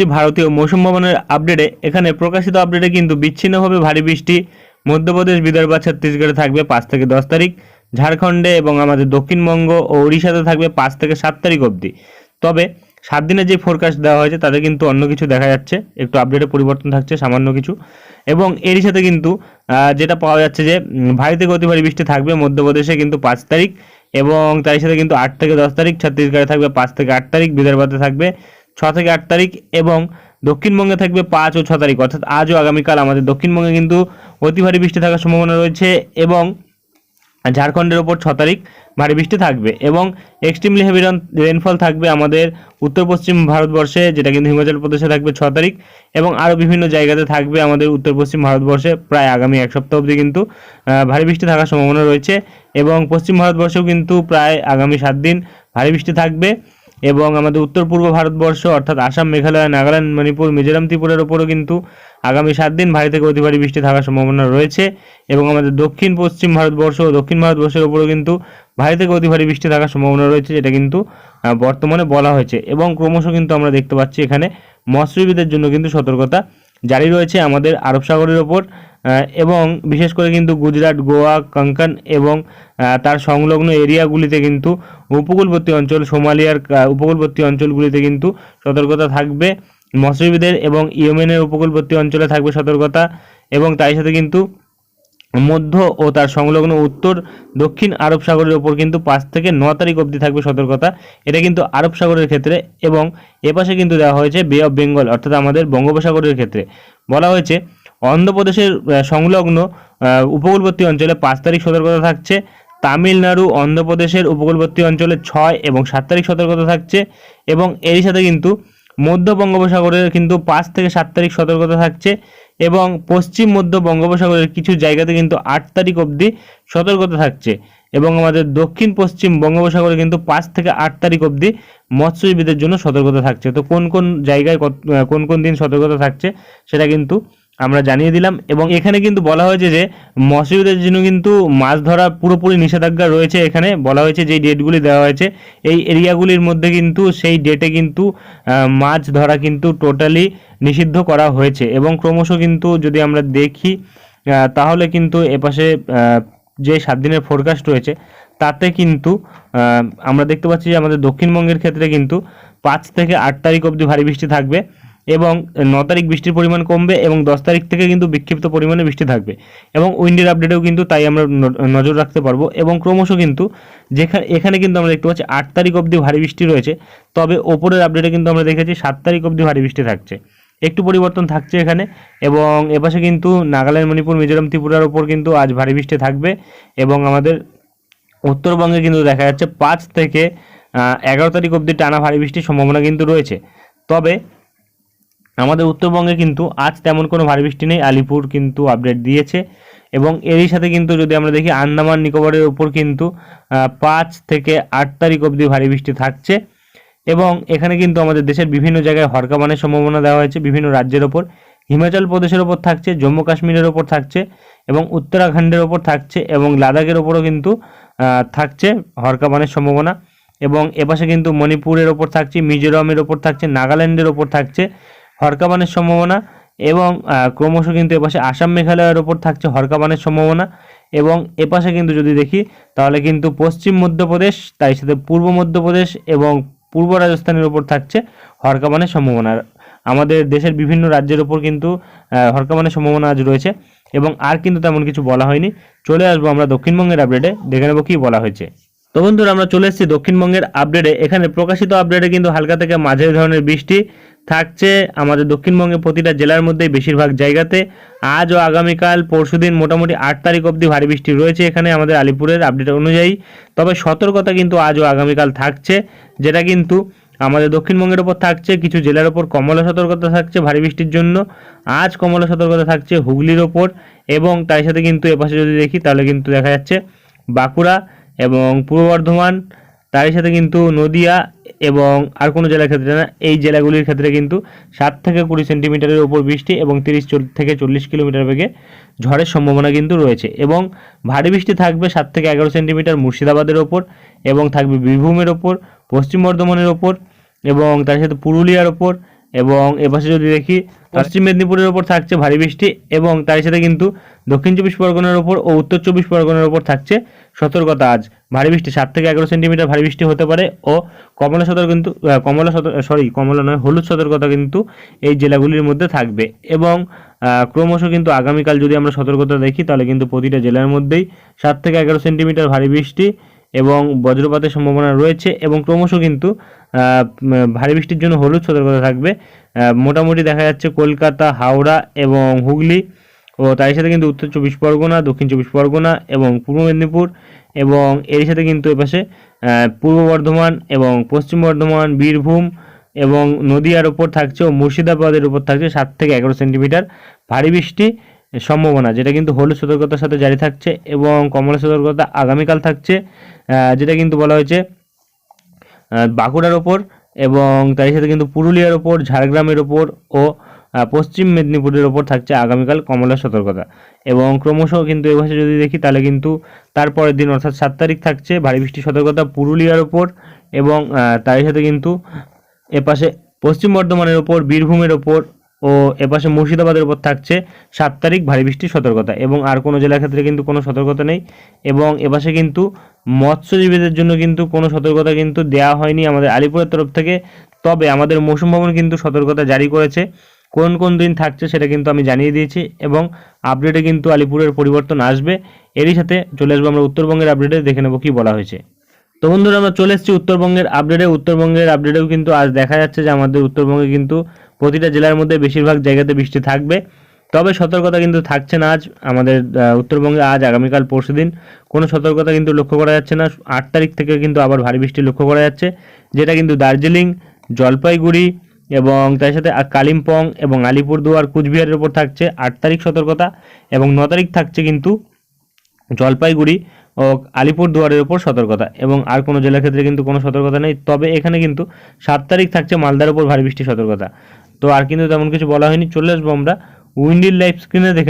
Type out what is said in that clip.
এসেছি ভারতীয় মৌসুম ভবনের আপডেটে এখানে প্রকাশিত আপডেটে কিন্তু বিচ্ছিন্নভাবে ভারী বৃষ্টি মধ্যপ্রদেশ বিদর্ভ ছত্তিশগড়ে থাকবে পাঁচ থেকে দশ তারিখ ঝাড়খণ্ডে এবং আমাদের দক্ষিণবঙ্গ ও ওড়িশাতে থাকবে পাঁচ থেকে সাত তারিখ অবধি। তবে সাত দিনের যে ফোরকাস্ট দেওয়া হয়েছে তাতে কিন্তু অন্য কিছু দেখা যাচ্ছে একটু আপডেটে পরিবর্তন থাকছে সামান্য কিছু। এবং এরই সাথে কিন্তু যেটা পাওয়া যাচ্ছে যে উম, ভারী থেকে অতি ভারী বৃষ্টি থাকবে মধ্যপ্রদেশে কিন্তু পাঁচ তারিখ এবং তার সাথে কিন্তু আট থেকে দশ তারিখ ছত্তিশগড়ে থাকবে পাঁচ থেকে আট তারিখ বিদর্ভতে থাকবে ছ থেকে আট তারিখ এবং দক্ষিণবঙ্গে থাকবে পাঁচ ও ছ তারিখ। অর্থাৎ আজ ও আগামীকাল আমাদের দক্ষিণবঙ্গে কিন্তু অতি ভারী বৃষ্টি থাকার সম্ভাবনা রয়েছে এবং ঝাড়খণ্ডের ওপর ছ তারিখ ভারী বৃষ্টি থাকবে এবং এক্সট্রিমলি হেভি রেনফল থাকবে আমাদের উত্তর পশ্চিম ভারতবর্ষে, যেটা কিন্তু হিমাচল প্রদেশে থাকবে ছ তারিখ এবং আরও বিভিন্ন জায়গাতে থাকবে আমাদের উত্তর পশ্চিম ভারতবর্ষে প্রায় আগামী এক সপ্তাহ অবধি কিন্তু ভারী বৃষ্টি থাকার সম্ভাবনা রয়েছে এবং পশ্চিম ভারতবর্ষেও কিন্তু প্রায় আগামী সাত দিন ভারী বৃষ্টি থাকবে। এবং আমাদের উত্তর পূর্ব ভারতবর্ষ, অর্থাৎ আসাম, মেঘালয়, নাগাল্যান্ড, মণিপুর, মিজোরাম, ত্রিপুরার ওপরও কিন্তু আগামী সাত দিন ভারী থেকে অতি ভারী বৃষ্টি থাকার সম্ভাবনা রয়েছে এবং আমাদের দক্ষিণ, পশ্চিম ভারতবর্ষ ও দক্ষিণ ভারতবর্ষের ওপরও কিন্তু ভারী থেকে অতি ভারী বৃষ্টি থাকার সম্ভাবনা রয়েছে, যেটা কিন্তু বর্তমানে বলা হয়েছে এবং ক্রমশ কিন্তু আমরা দেখতে পাচ্ছি এখানে মৎস্যজীবীদের জন্য কিন্তু সতর্কতা জারি রয়েছে আমাদের আরব সাগরের ওপর এবং বিশেষ করে কিন্তু গুজরাট, গোয়া, কঙ্কন এবং তার সংলগ্ন এরিয়াগুলিতে কিন্তু উপকূলবর্তী অঞ্চল, সোমালিয়ার উপকূলবর্তী অঞ্চলগুলিতে কিন্তু সতর্কতা থাকবে। মৎস্যজীবীদের এবং ইয়েমেনের উপকূলবর্তী অঞ্চলে থাকবে সতর্কতা এবং তাই সাথে কিন্তু মধ্য ও তার সংলগ্ন উত্তর, দক্ষিণ আরব সাগরের ওপর কিন্তু পাঁচ থেকে ন তারিখ অবধি থাকবে সতর্কতা। এটা কিন্তু আরব সাগরের ক্ষেত্রে এবং এপাশে কিন্তু দেওয়া হয়েছে বে অফ বেঙ্গল অর্থাৎ আমাদের বঙ্গোপসাগরের ক্ষেত্রে। বলা হয়েছে, অন্ধ্রপ্রদেশের সংলগ্ন উপকূলবর্তী অঞ্চলে পাঁচ তারিখ সতর্কতা থাকছে। তামিলনাড়ু, অন্ধ্রপ্রদেশের উপকূলবর্তী অঞ্চলে ছয় এবং সাত তারিখ সতর্কতা থাকছে এবং এরই সাথে কিন্তু মধ্য বঙ্গোপসাগরের কিন্তু পাঁচ থেকে সাত তারিখ সতর্কতা থাকছে। এবং পশ্চিম মধ্য বঙ্গোপসাগরের কিছু জায়গাতে কিন্তু আট তারিখ অবধি সতর্কতা থাকছে এবং আমাদের দক্ষিণ পশ্চিম বঙ্গোপসাগরে কিন্তু পাঁচ থেকে আট তারিখ অবধি মৎস্যজীবীদের জন্য সতর্কতা থাকছে। তো কোন কোন জায়গায় কোন কোন দিন সতর্কতা থাকছে সেটা কিন্তু আমরা জানিয়ে দিলাম এবং এখানে কিন্তু বলা হয়েছে যে মৎস্যজীবীদের জন্য কিন্তু মাছ ধরা পুরোপুরি নিষেধাজ্ঞা রয়েছে এখানে। বলা হয়েছে যে ডেটগুলি দেওয়া হয়েছে। এই এরিয়াগুলির মধ্যে কিন্তু সেই ডেটে কিন্তু মাছ ধরা কিন্তু টোটালি নিষিদ্ধ করা হয়েছে এবং ক্রমশ কিন্তু যদি আমরা দেখি তাহলে কিন্তু এপাশে যে সাত দিনের ফোরকাস্ট রয়েছে, তাতে কিন্তু আমরা দেখতে পাচ্ছি যে আমাদের দক্ষিণবঙ্গের ক্ষেত্রে কিন্তু পাঁচ থেকে আট তারিখ অবধি ভারী বৃষ্টি থাকবে। এবং ন তারিখ বৃষ্টির পরিমাণ কমবে এবং দশ তারিখ থেকে কিন্তু বিক্ষিপ্ত পরিমাণে বৃষ্টি থাকবে। এবং উইন্ডের আপডেটেও কিন্তু তাই আমরা নজর রাখতে পারব এবং ক্রমশ কিন্তু যেখানে এখানে কিন্তু আমরা দেখতে পাচ্ছি আট তারিখ অবধি ভারী বৃষ্টি রয়েছে, তবে ওপরের আপডেটে কিন্তু আমরা দেখেছি সাত তারিখ অবধি ভারী বৃষ্টি থাকছে। একটু পরিবর্তন থাকছে এখানে এবং এপাশে কিন্তু নাগাল্যান্ড, মণিপুর, মিজোরাম, ত্রিপুরার ওপর কিন্তু আজ ভারী বৃষ্টি থাকবে এবং আমাদের উত্তরবঙ্গে কিন্তু দেখা যাচ্ছে পাঁচ থেকে এগারো তারিখ অবধি টানা ভারী বৃষ্টির সম্ভাবনা কিন্তু রয়েছে। তবে আমাদের উত্তরবঙ্গে কিন্তু আজ তেমন কোনো ভারী বৃষ্টি নেই। আলিপুর কিন্তু আপডেট দিয়েছে এবং এরই সাথে কিন্তু যদি আমরা দেখি, আন্দামান নিকোবরের উপর কিন্তু পাঁচ থেকে আট তারিখ অবধি ভারী বৃষ্টি থাকছে এবং এখানে কিন্তু আমাদের দেশের বিভিন্ন জায়গায় হরকাবানের সম্ভাবনা দেওয়া হয়েছে, বিভিন্ন রাজ্যের ওপর। হিমাচল প্রদেশের ওপর থাকছে, জম্মু কাশ্মীরের ওপর থাকছে এবং উত্তরাখণ্ডের ওপর থাকছে এবং লাদাখের ওপরও কিন্তু থাকছে হরকাবানের সম্ভাবনা এবং এপাশে কিন্তু মণিপুরের ওপর থাকছে, মিজোরামের ওপর থাকছে, নাগাল্যান্ডের ওপর থাকছে। হরকাবানের সম্ভাবনা এবং ক্রমশ কিন্তু এপাশে আসাম মেঘালয়ের ওপর থাকছে হরকাবানের সম্ভাবনা এবং এপাশে কিন্তু যদি দেখি, তাহলে কিন্তু পশ্চিম মধ্যপ্রদেশ, তাই সাথে পূর্ব মধ্যপ্রদেশ এবং পূর্ব রাজস্থানের ওপর থাকছে হরকাবানের সম্ভাবনা। আমাদের দেশের বিভিন্ন রাজ্যের ওপর কিন্তু হরকাবানের সম্ভাবনা আজ রয়েছে এবং আর কিন্তু তেমন কিছু বলা হয়নি। চলে আসব আমরা দক্ষিণবঙ্গের আপডেটে দেখে নেব কি বলা হয়েছে। তো বন্ধুরা, আমরা চলে এসেছি দক্ষিণবঙ্গের আপডেটে এখানে প্রকাশিত আপডেটে কিন্তু হালকা থেকে মাঝারি ধরনের বৃষ্টি থাকছে আমাদের দক্ষিণবঙ্গে প্রতিটা জেলার মধ্যেই বেশিরভাগ জায়গাতে। আজ ও আগামীকাল, পরশুদিন মোটামুটি আট তারিখ অবধি ভারী বৃষ্টি রয়েছে এখানে আমাদের আলিপুরের আপডেট অনুযায়ী। তবে সতর্কতা কিন্তু আজ ও আগামীকাল থাকছে, যেটা কিন্তু আমাদের দক্ষিণবঙ্গের ওপর থাকছে, কিছু জেলার ওপর কমলা সতর্কতা থাকছে ভারী বৃষ্টির জন্য। আজ কমলা সতর্কতা থাকছে হুগলির ওপর এবং তার সাথে কিন্তু এপাশে যদি দেখি তাহলে কিন্তু দেখা যাচ্ছে বাঁকুড়া এবং পূর্ব বর্ধমান, তারই সাথে কিন্তু নদিয়া এবং আর কোনো জেলার ক্ষেত্রে না, এই জেলাগুলির ক্ষেত্রে কিন্তু সাত থেকে কুড়ি সেন্টিমিটারের ওপর বৃষ্টি এবং তিরিশ থেকে চল্লিশ কিলোমিটার বেগে ঝড়ের সম্ভাবনা কিন্তু রয়েছে এবং ভারী বৃষ্টি থাকবে সাত থেকে এগারো সেন্টিমিটার মুর্শিদাবাদের ওপর এবং থাকবে বীরভূমের ওপর, পশ্চিম বর্ধমানের ওপর এবং তার সাথে পুরুলিয়ার ওপর এবং এপাশে যদি দেখি পশ্চিম মেদিনীপুরের ওপর থাকছে ভারী বৃষ্টি এবং তার সাথে কিন্তু দক্ষিণ চব্বিশ পরগনার ওপর ও উত্তর চব্বিশ পরগনার ওপর থাকছে সতর্কতা আজ। ভারী বৃষ্টি সাত থেকে এগারো সেন্টিমিটার ভারী বৃষ্টি হতে পারে ও কমলা সতর্ক কিন্তু কমলা সতর্ক সরি কমলা নয় হলুদ সতর্কতা কিন্তু এই জেলাগুলির মধ্যে থাকবে এবং ক্রমশ কিন্তু আগামীকাল যদি আমরা সতর্কতা দেখি তাহলে কিন্তু প্রতিটা জেলার মধ্যেই সাত থেকে এগারো সেন্টিমিটার ভারী বৃষ্টি এবং বজ্রপাতের সম্ভাবনা রয়েছে এবং ক্রমশ কিন্তু ভারী বৃষ্টির জন্য হলুদ সতর্কতা থাকবে। মোটামুটি দেখা যাচ্ছে কলকাতা, হাওড়া এবং হুগলি ও তার সাথে কিন্তু উত্তর চব্বিশ পরগনা, দক্ষিণ চব্বিশ পরগনা এবং পূর্ব মেদিনীপুর এবং এর সাথে কিন্তু এপাশে পূর্ব বর্ধমান এবং পশ্চিম বর্ধমান, বীরভূম এবং নদিয়ার ওপর থাকছে ও মুর্শিদাবাদের উপর থাকছে সাত থেকে এগারো সেন্টিমিটার ভারী বৃষ্টি সম্ভাবনা, যেটা কিন্তু হলুদ সতর্কতার সাথে জারি থাকছে এবং কমলা সতর্কতা আগামীকাল থাকছে। যেটা কিন্তু বলা হয়েছে বাঁকুড়ার ওপর এবং তার সাথে কিন্তু পুরুলিয়ার ওপর, ঝাড়গ্রামের ওপর ও পশ্চিম মেদিনীপুরের ওপর থাকছে আগামীকাল কমলা সতর্কতা। এবং ক্রমশ কিন্তু এভাবে যদি দেখি তাহলে কিন্তু তারপরের দিন, অর্থাৎ সাত তারিখ থাকছে ভারী বৃষ্টি সতর্কতা পুরুলিয়ার ওপর এবং তারই তার সাথে কিন্তু এপাশে পশ্চিম বর্ধমানের ওপর, বীরভূমের ওপর ও এপাশে মুর্শিদাবাদের ওপর থাকছে সাত তারিখ ভারী বৃষ্টির সতর্কতা এবং আর কোনো জেলার ক্ষেত্রে কিন্তু কোনো সতর্কতা নেই এবং এপাশে কিন্তু মৎস্যজীবীদের জন্য কিন্তু কোনো সতর্কতা কিন্তু দেওয়া হয়নি আমাদের আলিপুরের তরফ থেকে। তবে আমাদের মৌসুম ভবন কিন্তু সতর্কতা জারি করেছে। কোন কোন দিন থাকছে সেটা কিন্তু আমি জানিয়ে দিয়েছি এবং আপডেটে কিন্তু আলিপুরের পরিবর্তন আসবে। এরই সাথে চলে আসব আমরা উত্তরবঙ্গের আপডেটে দেখে নেব কি বলা হয়েছে। তো বন্ধুরা, আমরা চলে এসেছি উত্তরবঙ্গের আপডেটে উত্তরবঙ্গের আপডেটেও কিন্তু আজ দেখা যাচ্ছে যে আমাদের উত্তরবঙ্গে কিন্তু প্রতিটা জেলার মধ্যে বেশিরভাগ জায়গাতে বৃষ্টি থাকবে। তবে সতর্কতা কিন্তু থাকছে না আজ। আমাদের উত্তরবঙ্গে আজ আগামীকাল পরশু দিন কোনো সতর্কতা কিন্তু লক্ষ্য করা যাচ্ছে না। আট তারিখ থেকে কিন্তু আবার ভারী বৃষ্টি লক্ষ্য করা যাচ্ছে, যেটা কিন্তু দার্জিলিং, জলপাইগুড়ি এবং তার সাথে কালিম্পং এবং আলিপুরদুয়ার, কুচবিহারের উপর থাকছে আট তারিখ সতর্কতা এবং ন তারিখ থাকছে কিন্তু জলপাইগুড়ি। ও আলিপুরদুয়ারের উপর সতর্কতা এবং আর কোনো জেলার ক্ষেত্রে কিন্তু কোনো সতর্কতা নেই। তবে এখানে কিন্তু সাত তারিখ থাকছে মালদার উপর ভারী বৃষ্টির সতর্কতা। তো আর কিন্তু তেমন কিছু বলা হয়নি। চলে আসব আমরা উইন্ডিল লাইফ স্ক্রিনে, দেখে